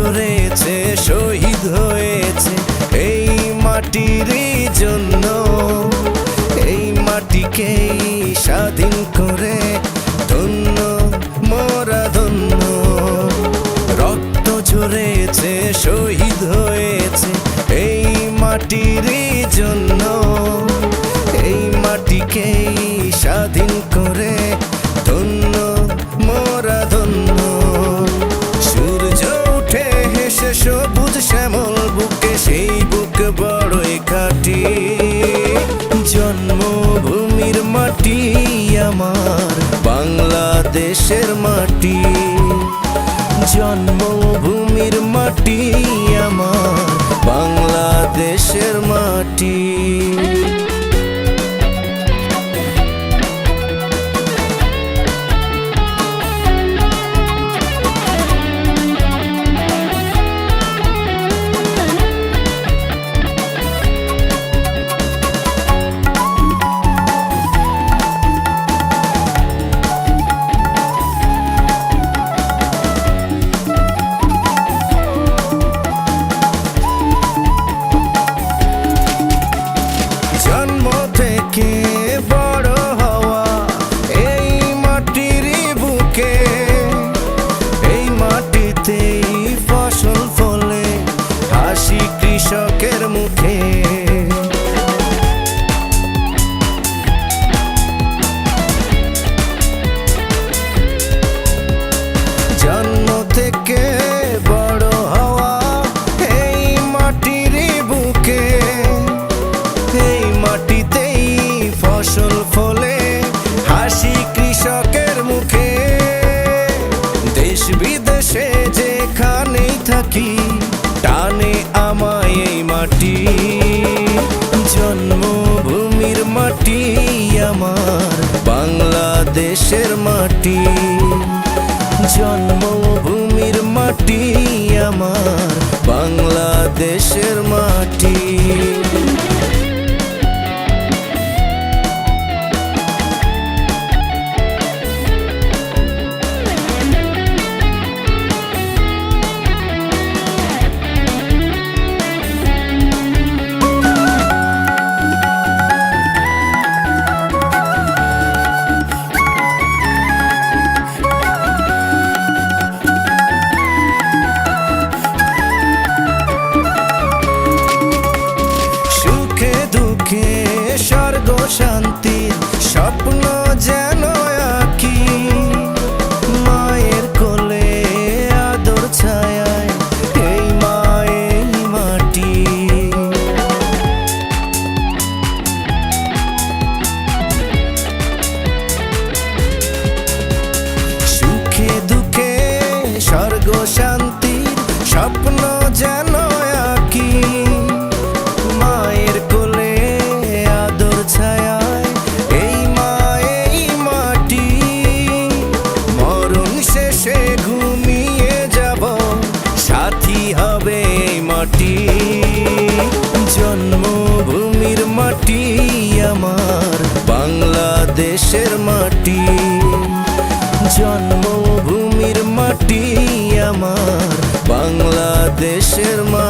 চড়েছে শহীদ হয়েছে এই মাটির জন্য। এই মাটিকেই স্বাধীন করে ধন্য, মরা ধন্য। রক্ত চড়েছে শহীদ মাটি জন্ম থাকি টানে আমায় এই মাটি। দেশের মাটি জন্মভূমির মাটি আমার। বাংলাদেশের মাটি